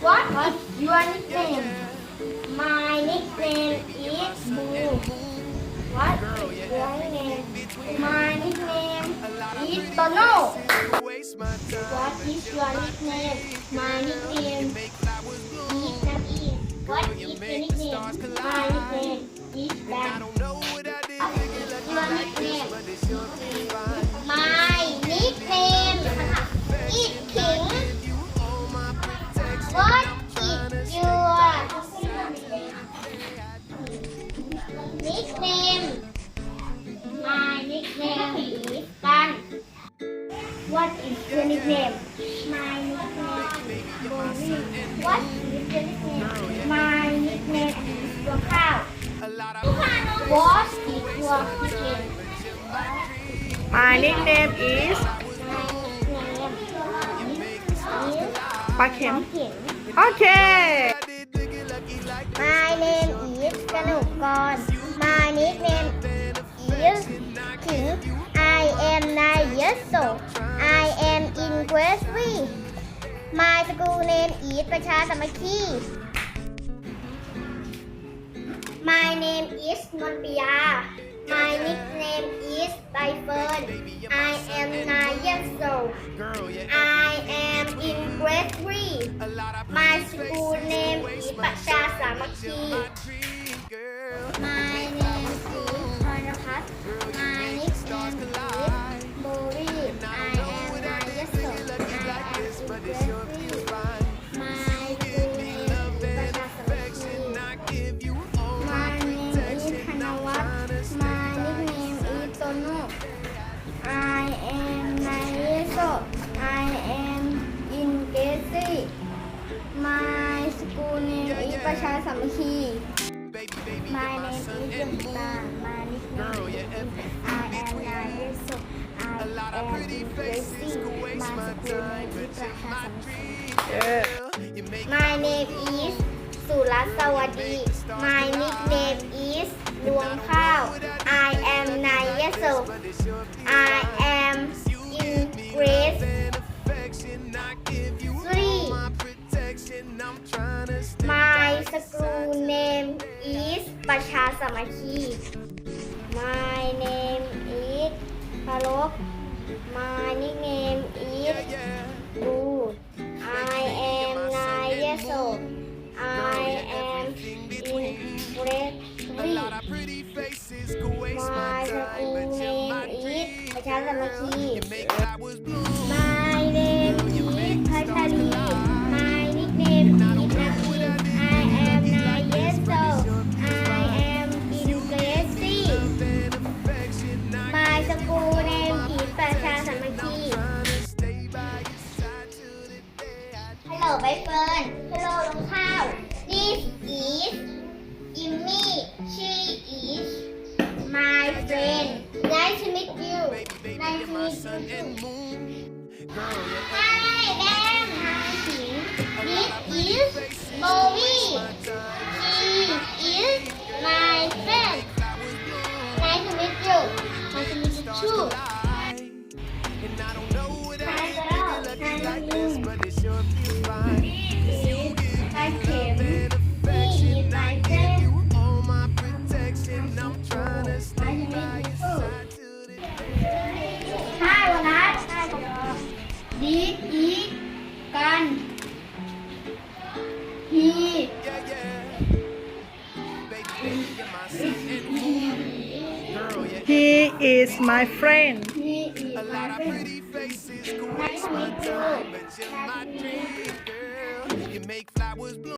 What is your nickname? My nickname is Boo. What is your name My nickname is Tono What is your nickname? My nickname is Nabi What is your nickname? My nickname is Dan Nickname. My nickname is Tan. What is your nickname? My nickname is Bobby. What is your nickname? My nickname is Bokao. What is your nickname? My nickname is Pakem. Okay. My name is Kanukon my nickname is King. I am nine years old. I am in grade three. My school name is Pracha Samaki. My name is Monbia. My nickname is Byfern. I am nine years old. I am in grade three. My school name is Pracha Samaki. ประชาสัมพันธ์ My name is Yumba Manikna I am Nayesu I am Gracie My security ประชาสัมพันธ์ My name is สุรัสวัสดี My nickname is ดวงข้าว I am Nayesu ประชาสามัคคี My name is พารบ My nickname is ดู I am nine years old I am in grade three My school name is ประชาสามัคคี My ใบเฟิร์น Hello ลงข้าว This is Immy She is my friend Nice to meet you Nice to meet you Is my friend